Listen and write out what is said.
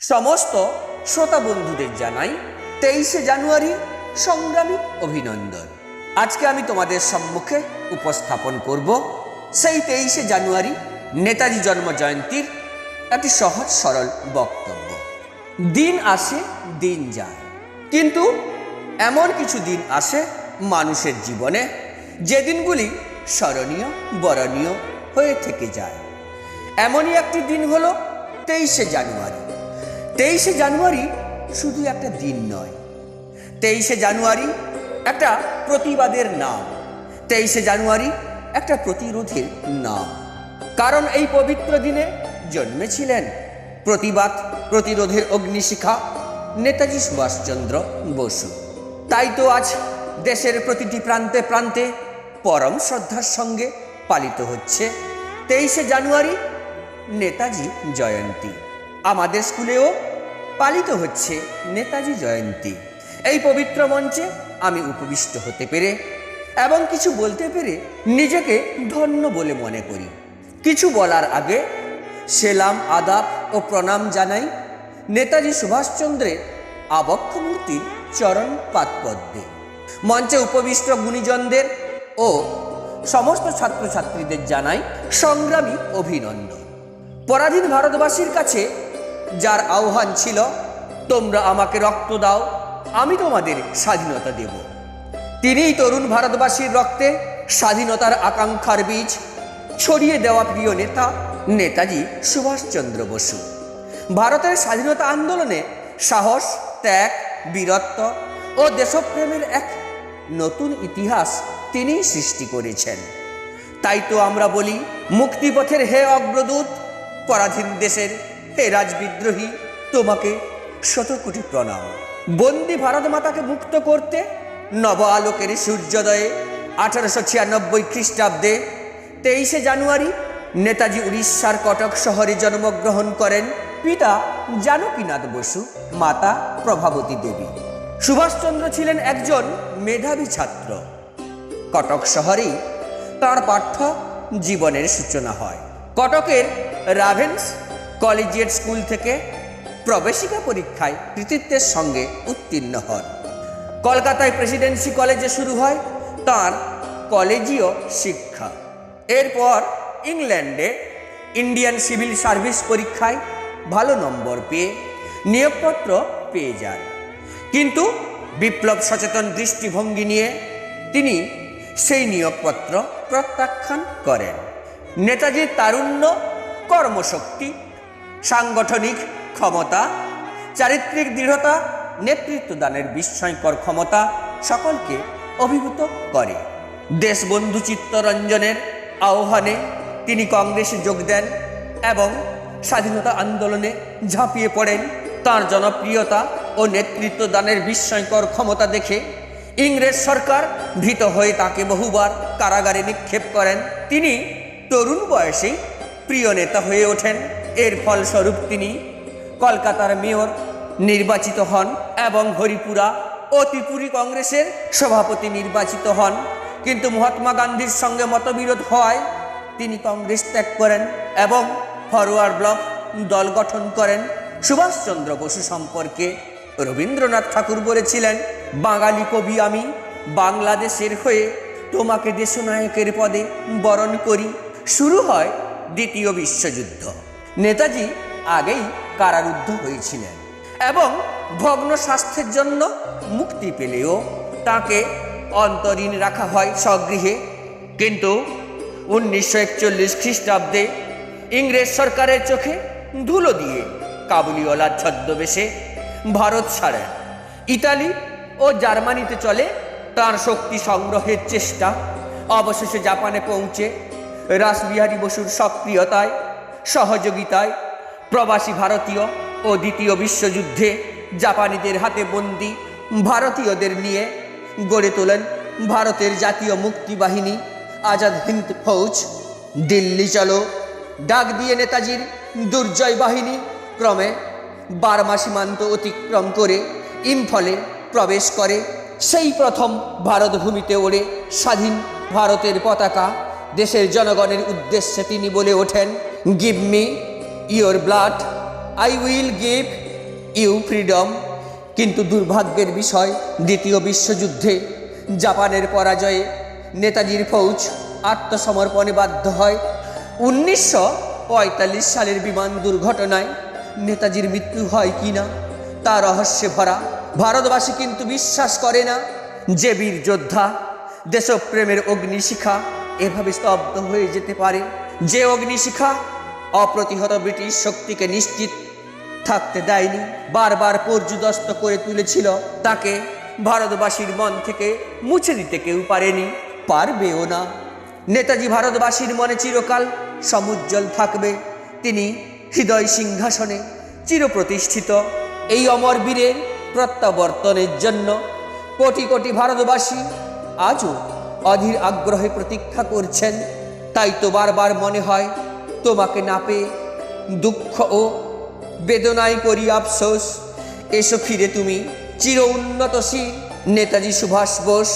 সমস্ত শ্রোতা বন্ধুদের জানাই তেইশে জানুয়ারি সংগ্রামী অভিনন্দন। আজকে আমি তোমাদের সম্মুখে উপস্থাপন করব সেই তেইশে জানুয়ারি নেতাজি জন্ম জয়ন্তীর একটি সহজ সরল বক্তব্য। দিন আসে, দিন যায়। কিন্তু এমন কিছু দিন আসে মানুষের জীবনে যে দিনগুলি স্মরণীয়, বরণীয় হয়ে থেকে যায়। এমনই একটি দিন হলো তেইশে জানুয়ারি। তেইশে জানুয়ারি শুধু একটা দিন নয়। তেইশে জানুয়ারি একটা প্রতিবাদের নাম। তেইশে জানুয়ারি একটা প্রতিরোধের নাম। কারণ এই পবিত্র দিনে জন্মেছিলেন প্রতিবাদ, প্রতিরোধের অগ্নিশিখা নেতাজি সুভাষচন্দ্র বসু। তাই তো আজ দেশের প্রতিটি প্রান্তে প্রান্তে পরম শ্রদ্ধার সঙ্গে পালিত হচ্ছে তেইশে জানুয়ারি নেতাজি জয়ন্তী। আমাদের স্কুলেও পালিত হচ্ছে নেতাজি জয়ন্তী। এই পবিত্র মঞ্চে আমি উপবিষ্ট হতে পেরে এবং কিছু বলতে পেরে নিজেকে ধন্য বলে মনে করি। কিছু বলার আগে সেলাম, আদাব ও প্রণাম জানাই নেতাজি সুভাষচন্দ্রের আবক্ষ মূর্তির চরণ পাদপদ্মে। মঞ্চে উপবিষ্ট গুণীজনদের ও সমস্ত ছাত্রছাত্রীদের জানাই সংগ্রামী অভিনন্দন। পরাধীন ভারতবাসীর কাছে যার আহ্বান ছিল, তোমরা আমাকে রক্ত দাও, আমি তোমাদের স্বাধীনতা দেব। তিনিই তরুণ ভারতবাসীর রক্তে স্বাধীনতার আকাঙ্ক্ষার বীজ। ছড়িয়ে দেওয়া প্রিয় নেতা, নেতাজি সুভাষচন্দ্র বসু। ভারতের স্বাধীনতা আন্দোলনে সাহস, ত্যাগ, বীরত্ব ও দেশপ্রেমের এক নতুন ইতিহাস তিনিই সৃষ্টি করেছেন। তাই তো আমরা বলি, মুক্তিপথের হে অগ্রদূত, পরাধীন দেশের হে রাজবিদ্রোহী, তোমাকে শত কোটি প্রণাম। বন্দি ভারত মাতাকে মুক্ত করতে নব আলোকের সূর্যোদয়ে আঠারোশো ছিয়ানব্বই খ্রিস্টাব্দে তেইশে জানুয়ারি নেতাজি উড়িষ্যার কটক শহরে জন্মগ্রহণ করেন পিতা জানকীনাথ বসু, মাতা প্রভাবতী দেবী। সুভাষচন্দ্র ছিলেন একজন মেধাবী ছাত্র। কটক শহরেই তার পাঠ্য জীবনের সূচনা হয়। কটকের রাভেন্স কলেজিয়েট স্কুল থেকে প্রবেশিকা পরীক্ষায় কৃতিত্বের সঙ্গে উত্তীর্ণ হন। কলকাতায় প্রেসিডেন্সি কলেজে শুরু হয় তার কলেজীয় শিক্ষা। এরপর ইংল্যান্ডে ইন্ডিয়ান সিভিল সার্ভিস পরীক্ষায় ভালো নম্বর পেয়ে নিয়োগপত্র পেয়ে যান। কিন্তু বিপ্লব সচেতন দৃষ্টিভঙ্গি নিয়ে তিনি সেই নিয়োগপত্র প্রত্যাখ্যান করেন। নেতাজির তারুণ্য কর্মশক্তি সাংগঠনিক ক্ষমতা, চারিত্রিক দৃঢ়তা নেতৃত্ব দানের বিস্ময়কর ক্ষমতা সকলকে অভিভূত করে। দেশবন্ধু চিত্তরঞ্জনের আহ্বানে তিনি কংগ্রেসে যোগ দেন এবং স্বাধীনতা আন্দোলনে ঝাঁপিয়ে পড়েন। তার জনপ্রিয়তা ও নেতৃত্ব দানের বিস্ময়কর ক্ষমতা দেখে ইংরেজ সরকার ভীত হয়ে তাকে বহুবার কারাগারে নিক্ষেপ করেন। তিনি তরুণ বয়সেই প্রিয় নেতা হয়ে ওঠেন। এর ফলস্বরূপ তিনি কলকাতার মেয়র নির্বাচিত হন এবং হরিপুরা ও ত্রিপুরী কংগ্রেসের সভাপতি নির্বাচিত হন। কিন্তু মহাত্মা গান্ধীর সঙ্গে মতবিরোধ হওয়ায় তিনি কংগ্রেস ত্যাগ করেন এবং ফরওয়ার্ড ব্লক দল গঠন করেন। সুভাষচন্দ্র বসু সম্পর্কে রবীন্দ্রনাথ ঠাকুর বলেছিলেন, বাঙালি কবি আমি বাংলাদেশের হয়ে তোমাকে দেশনায়কের পদে বরণ করি। শুরু হয় দ্বিতীয় বিশ্বযুদ্ধ। নেতাজি আগেই কারারুদ্ধ হয়েছিলেন এবং ভগ্ন স্বাস্থ্যের জন্য মুক্তি পেলেও তাকে অন্তরীণ রাখা হয় স্বগৃহে। কিন্তু উনিশশো একচল্লিশ খ্রিস্টাব্দে ইংরেজ সরকারের চোখে ধুলো দিয়ে কাবুলিওয়ালার ছদ্মবেশে ভারত ছাড়েন। ইতালি ও জার্মানিতে চলে তার শক্তি সংগ্রহের চেষ্টা। অবশেষে জাপানে পৌঁছে রাসবিহারী বসুর সক্রিয়তায় সহযোগিতায় প্রবাসী ভারতীয় ও দ্বিতীয় বিশ্বযুদ্ধে জাপানিদের হাতে বন্দি ভারতীয়দের নিয়ে গড়ে তোলেন ভারতের জাতীয় মুক্তি বাহিনী আজাদ হিন্দ ফৌজ। দিল্লি চলো, ডাক দিয়ে নেতাজির দুর্জয় বাহিনী ক্রমে বার্মা সীমান্ত অতিক্রম করে ইম্ফলে প্রবেশ করে। সেই প্রথম ভারত ভূমিতে ওড়ে স্বাধীন ভারতের পতাকা। দেশের জনগণের উদ্দেশ্যে তিনি বলে ওঠেন give me your blood I will give you freedom কিন্তু দুর্ভাগ্যের বিষয়, দ্বিতীয় বিশ্বযুদ্ধে জাপানের পরাজয়ে নেতাজির ফৌজ আত্মসমর্পণে বাধ্য হয়। উনিশশো পঁয়তাল্লিশ সালের বিমান দুর্ঘটনায় নেতাজির মৃত্যু হয় কিনা তা রহস্যে ভরা। ভারতবাসী কিন্তু বিশ্বাস করে না যে বীর যোদ্ধা, দেশপ্রেমের অগ্নিশিখা এভাবে স্তব্ধ হয়ে যেতে পারে। যে অগ্নিশিখা অপ্রতিহত ব্রিটিশ শক্তিকে নিশ্চিত থাকতে দেয়নি, বারবার পর্যুদস্ত করে তুলেছিল, তাকে ভারতবাসীর মন থেকে মুছে দিতে কেউ পারেনি। পারবেও না। নেতাজি ভারতবাসীর মনে চিরকাল সমুজ্জ্বল থাকবে। তিনি হৃদয় সিংহাসনে চিরপ্রতিষ্ঠিত। এই অমর বীরের প্রত্যাবর্তনের জন্য কোটি কোটি ভারতবাসী আজও অধীর আগ্রহে প্রতীক্ষা করছেন। তাই তো বারবার মনে হয় তোমাকে না পেয়ে দুঃখ ও বেদনায় করি আফসোস। এসো ফিরে তুমি চির উন্নতশীল নেতাজি সুভাষ বোস।